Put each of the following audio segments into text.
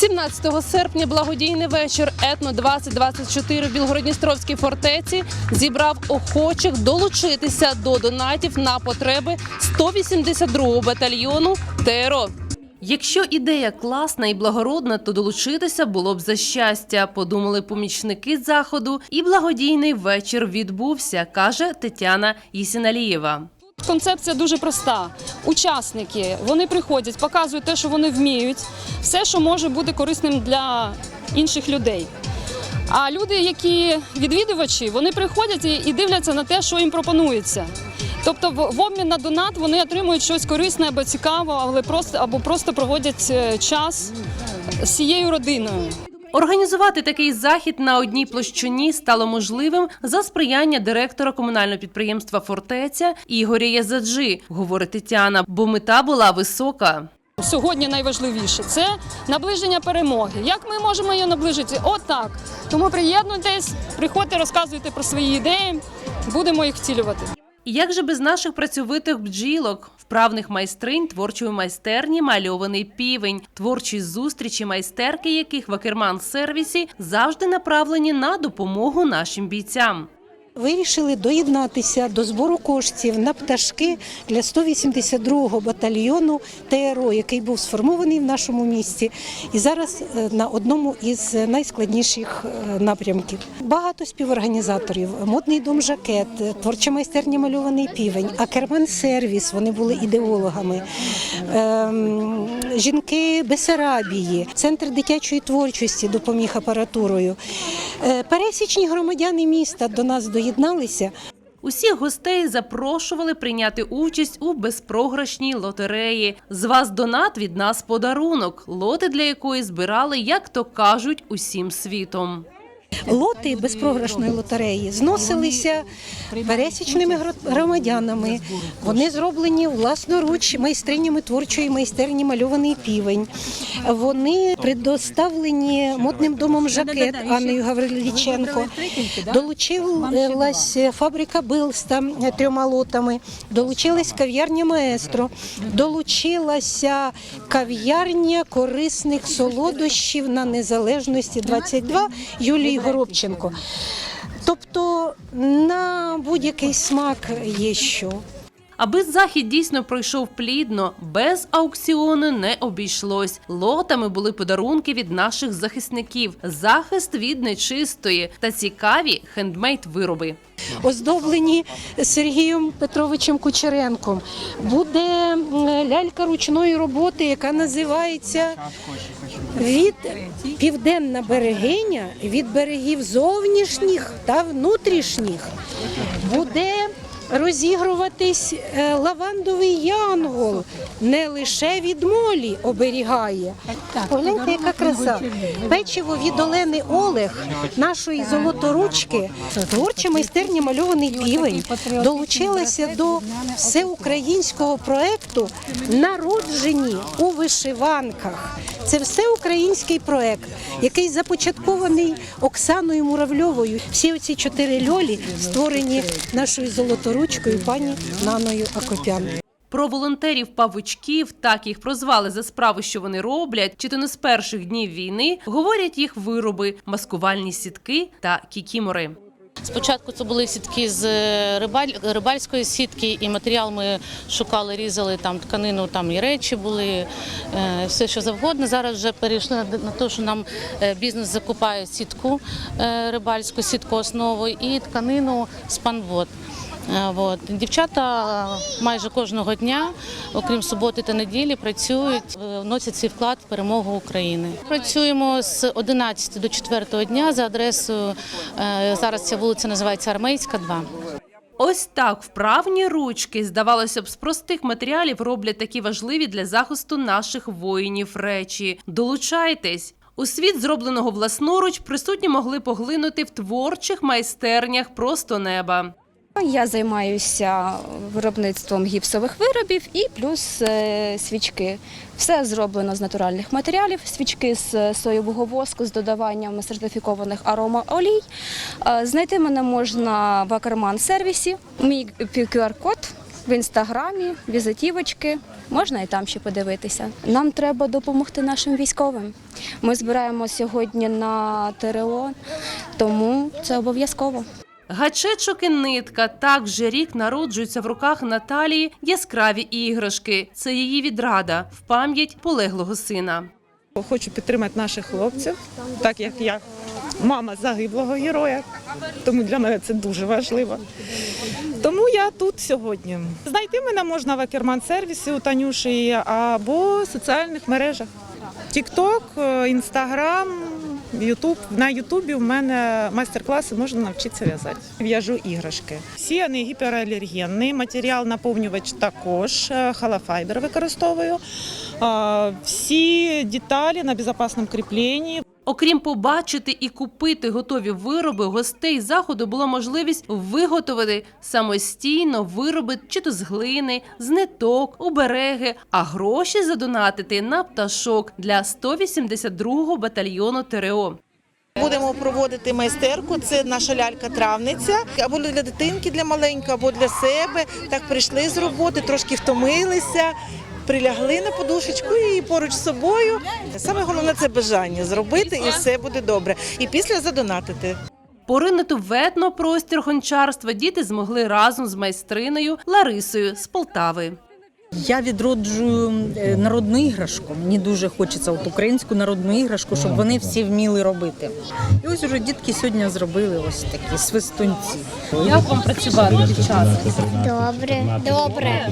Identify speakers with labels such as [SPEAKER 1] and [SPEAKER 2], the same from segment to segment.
[SPEAKER 1] 17 серпня благодійний вечір Етно 2024 в Білгородністровській фортеці зібрав охочих долучитися до донатів на потреби 182-го батальйону ТРО. Якщо ідея класна і благородна, то долучитися було б за щастя. Подумали помічники заходу, і благодійний вечір відбувся, каже Тетяна Єсіналієва.
[SPEAKER 2] Концепція дуже проста. Учасники вони приходять, показують те, що вони вміють, все, що може бути корисним для інших людей. А люди, які відвідувачі, вони приходять і- дивляться на те, що їм пропонується. Тобто, в обмін на донат вони отримують щось корисне або цікаве, але просто або просто проводять е, час з цією родиною.
[SPEAKER 1] Організувати такий захід на одній площині стало можливим за сприяння директора комунального підприємства Фортеця Ігоря Язаджи, говорить Тетяна, бо мета була висока.
[SPEAKER 2] Сьогодні найважливіше це наближення перемоги. Як ми можемо її наближити? Отак. Тому приєднуйтесь, приходьте, розказуйте про свої ідеї, будемо їх втілювати.
[SPEAKER 1] І Як же без наших працьовитих бджілок, вправних майстринь творчої майстерні мальований півень, творчі зустрічі, майстерки яких в Акерман сервісі завжди направлені на допомогу нашим бійцям.
[SPEAKER 3] Вирішили доєднатися до збору коштів на пташки для 182-го батальйону ТРО, який був сформований в нашому місті, і зараз е, на одному із найскладніших е, напрямків. Багато співорганізаторів, модний дом жакет, е, творча майстерня мальований півень, Акерман сервіс. Вони були ідеологами. Ем, Жінки Бесарабії, центр дитячої творчості допоміг апаратурою. Е, Пересічні громадяни міста до нас доєдналися.
[SPEAKER 1] Усіх гостей запрошували прийняти участь у безпрограшній лотереї. З вас донат від нас подарунок, лоти для якої збирали, як то кажуть, усім світом.
[SPEAKER 3] Лоти безпрограшної лотереї зносилися пересічними громадянами. Вони зроблені власноруч майстринями творчої майстерні мальований півень. Вони предоставлені модним домом жакет Анною Гавриліченко. Долучилась фабрика Билста трьома лотами. Долучилась кав'ярня Маестро. Долучилася кав'ярня корисних солодощів на незалежності 22 Юлії Горобченко. Тобто на будь-який смак є що.
[SPEAKER 1] Аби захід дійсно пройшов плідно, без аукціону не обійшлось. Лотами були подарунки від наших захисників, захист від нечистої та цікаві хендмейд вироби.
[SPEAKER 3] оздоблені Сергієм Петровичем Кучеренком. Буде лялька ручної роботи, яка називається від південна берегиня від берегів зовнішніх та внутрішніх. Буде розігруватись е, лавандовий янгол, не лише від молі оберігає. Погляньте, яка краса. Печиво від Олени Олег, нашої золоторучки, творча майстерня мальований півень, долучилася до всеукраїнського проекту Народжені у вишиванках. Це всеукраїнський проект, який започаткований Оксаною Муравльовою. Всі оці чотири льолі створені нашою золоторучкою пані Наною Акопян.
[SPEAKER 1] Про волонтерів павучків, так їх прозвали за справи, що вони роблять, чи то не з перших днів війни, говорять їх вироби, маскувальні сітки та кікімори.
[SPEAKER 4] Спочатку це були сітки з е, рибальської сітки, і матеріал ми шукали, різали там тканину, там і речі були, е, все що завгодно. Зараз вже перейшли на, те, що нам е, бізнес закупає сітку рибальську, сітку основу і тканину з Е, От. Дівчата майже кожного дня, окрім суботи та неділі, працюють, е, вносять свій вклад в перемогу України. Працюємо з 11 до 4 дня за адресою. е, Зараз ця вулиця називається Армейська, 2.
[SPEAKER 1] Ось так вправні ручки, здавалося б, з простих матеріалів роблять такі важливі для захисту наших воїнів речі. Долучайтесь! У світ зробленого власноруч присутні могли поглинути в творчих майстернях просто неба.
[SPEAKER 5] Я займаюся виробництвом гіпсових виробів і плюс е, свічки. Все зроблено з натуральних матеріалів. Свічки з соєвого воску з додаванням сертифікованих аромаолій. Е, Знайти мене можна в Акерман сервісі. Мій QR-код в інстаграмі, візитівочки. можна і там ще подивитися. Нам треба допомогти нашим військовим. Ми збираємо сьогодні на ТРО, тому це обов'язково.
[SPEAKER 1] Гачечок і нитка так вже рік народжуються в руках Наталії яскраві іграшки. Це її відрада в пам'ять полеглого сина.
[SPEAKER 6] Хочу підтримати наших хлопців, так як я мама загиблого героя. Тому для мене це дуже важливо. Тому я тут сьогодні. Знайти мене можна в Акерман сервісі у Танюші або в соціальних мережах. Тікток, Інстаграм, Ютуб. На Ютубі в мене майстер-класи можна навчитися в'язати. В'яжу іграшки. Всі вони гіпералергенні, матеріал наповнювач також, е, халафайбер використовую. Всі деталі на безпечному кріпленні.
[SPEAKER 1] Окрім побачити і купити готові вироби, гостей заходу була можливість виготовити самостійно вироби чи то з глини, з ниток, обереги, а гроші задонатити на пташок для 182-го батальйону ТРО.
[SPEAKER 7] Будемо проводити майстерку. Це наша лялька-травниця, або для дитинки, для маленької, або для себе. Так прийшли з роботи, трошки втомилися, прилягли на подушечку і поруч з собою. Саме головне це бажання зробити, і все буде добре. І після задонатити.
[SPEAKER 1] Поринути в етнопростір гончарства діти змогли разом з майстриною Ларисою з Полтави.
[SPEAKER 8] Я відроджую е, народну іграшку. Мені дуже хочеться от українську народну іграшку, щоб вони всі вміли робити. І ось уже дітки сьогодні зробили ось такі свистунці.
[SPEAKER 1] Як вам працювати під час?
[SPEAKER 9] Добре, добре.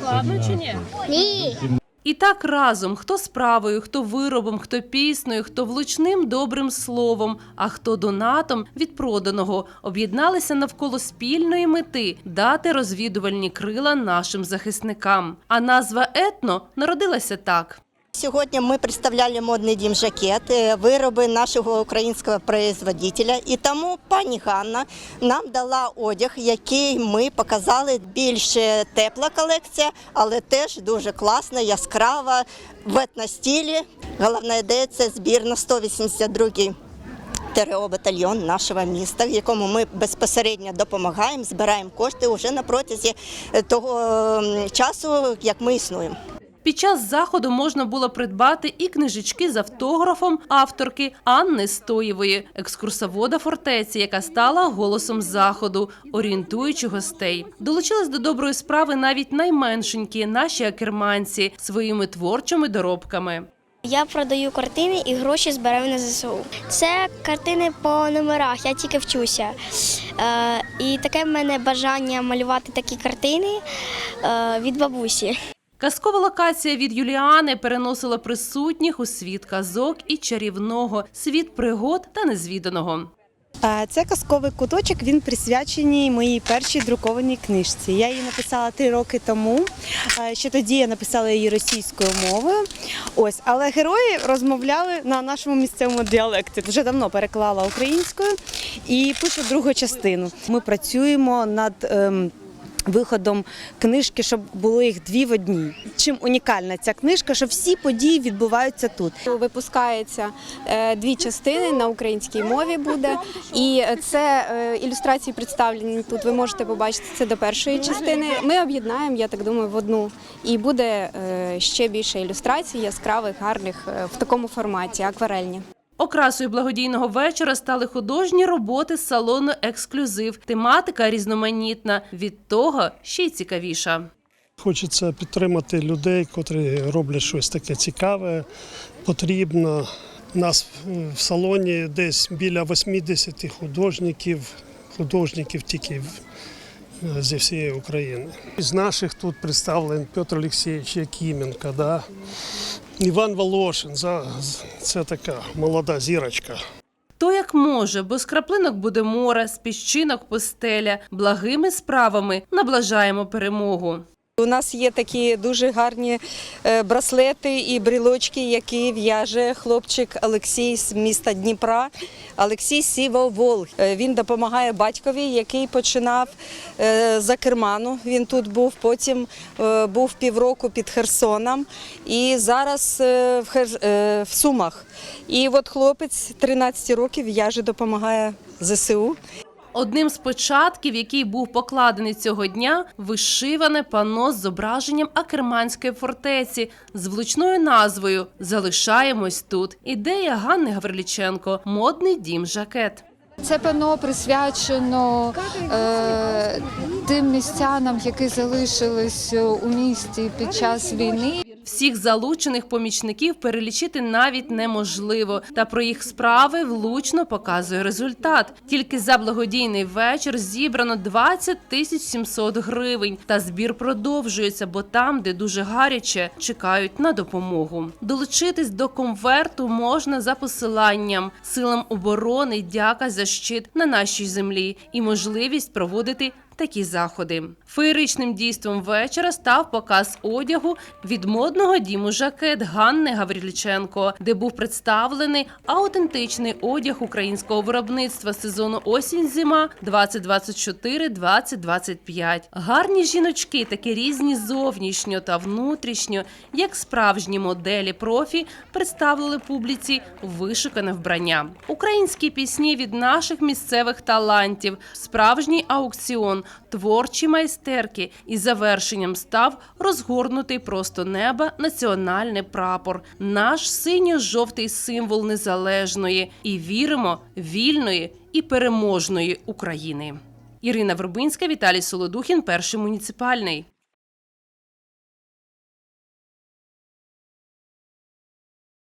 [SPEAKER 1] Складно чи ні?
[SPEAKER 9] Ні.
[SPEAKER 1] І так разом, хто справою, хто виробом, хто піснею, хто влучним добрим словом, а хто донатом від проданого, об'єдналися навколо спільної мети дати розвідувальні крила нашим захисникам. А назва етно народилася так.
[SPEAKER 10] Сьогодні ми представляли модний дім жакет, е, вироби нашого українського производителя. І тому пані Ганна нам дала одяг, який ми показали більш тепла колекція, але теж дуже класна, яскрава, в етностілі. Головна ідея це збір на 182-й ТРО батальйон нашого міста, в якому ми безпосередньо допомагаємо, збираємо кошти вже на протязі того часу, як ми існуємо.
[SPEAKER 1] Під час заходу можна було придбати і книжечки з автографом авторки Анни Стоєвої, екскурсовода фортеці, яка стала голосом заходу, орієнтуючи гостей. Долучились до доброї справи навіть найменшенькі наші акерманці своїми творчими доробками.
[SPEAKER 9] Я продаю картини і гроші збираю на ЗСУ. Це картини по номерах, я тільки вчуся. Е, і таке в мене бажання малювати такі картини е, від бабусі.
[SPEAKER 1] Казкова локація від Юліани переносила присутніх у світ казок і чарівного, світ пригод та незвіданого.
[SPEAKER 11] Це казковий куточок. Він присвячений моїй першій друкованій книжці. Я її написала три роки тому. Ще тоді я написала її російською мовою. Ось, але герої розмовляли на нашому місцевому діалекті. Вже давно переклала українською і пишу другу частину. Ми працюємо над. ем, Виходом книжки, щоб було їх дві в одній. Чим унікальна ця книжка, що всі події відбуваються тут.
[SPEAKER 2] Випускається е, дві частини на українській мові буде. І це е, ілюстрації представлені тут. Ви можете побачити це до першої частини. Ми об'єднаємо, я так думаю, в одну. І буде е, ще більше ілюстрацій, яскравих, гарних в такому форматі, акварельні.
[SPEAKER 1] Окрасою благодійного вечора стали художні роботи з салону Ексклюзив. Тематика різноманітна, від того ще й цікавіша.
[SPEAKER 12] Хочеться підтримати людей, котрі роблять щось таке цікаве, потрібно. У нас в салоні десь біля 80 художників, художників тільки зі всієї України. З наших тут представлений Петр Олексійович Якименко, да? Іван Волошин, це така молода зірочка.
[SPEAKER 1] То як може, бо з краплинок буде море, з піщинок постеля, благими справами наближаємо перемогу.
[SPEAKER 11] У нас є такі дуже гарні е, браслети і брілочки, які в'яже хлопчик Олексій з міста Дніпра. Олексій Сівовол. Е, Він допомагає батькові, який починав е, за керману. Він тут був, потім був півроку під Херсоном і зараз в Сумах. І от хлопець 13 років в'яже, допомагає ЗСУ.
[SPEAKER 1] Одним з початків, який був покладений цього дня, вишиване пано з зображенням Акерманської фортеці з влучною назвою Залишаємось тут. Ідея Ганни Гавриліченко Модний дім жакет.
[SPEAKER 13] Це пано присвячено е, тим містянам, які залишились у місті під час війни.
[SPEAKER 1] Всіх залучених помічників перелічити навіть неможливо. Та про їх справи влучно показує результат. Тільки за благодійний вечір зібрано 20 тисяч 700 гривень. Та збір продовжується, бо там, де дуже гаряче, чекають на допомогу. Долучитись до конверту можна за посиланням силам оборони. Дяка за щит на нашій землі і можливість проводити такі заходи. Феєричним дійством вечора став показ одягу від модного діму жакет Ганни Гавриліченко, де був представлений аутентичний одяг українського виробництва сезону осінь-зима 2024-2025. Гарні жіночки, такі різні зовнішньо та внутрішньо, як справжні моделі профі, представили публіці вишукане вбрання. Українські пісні від наших місцевих талантів, справжній аукціон, творчі майстерки і завершенням став розгорнутий просто неба національний прапор, наш синьо-жовтий символ незалежної і віримо вільної і переможної України. Ірина Вербинська, Віталій Солодухін, перший муніципальний.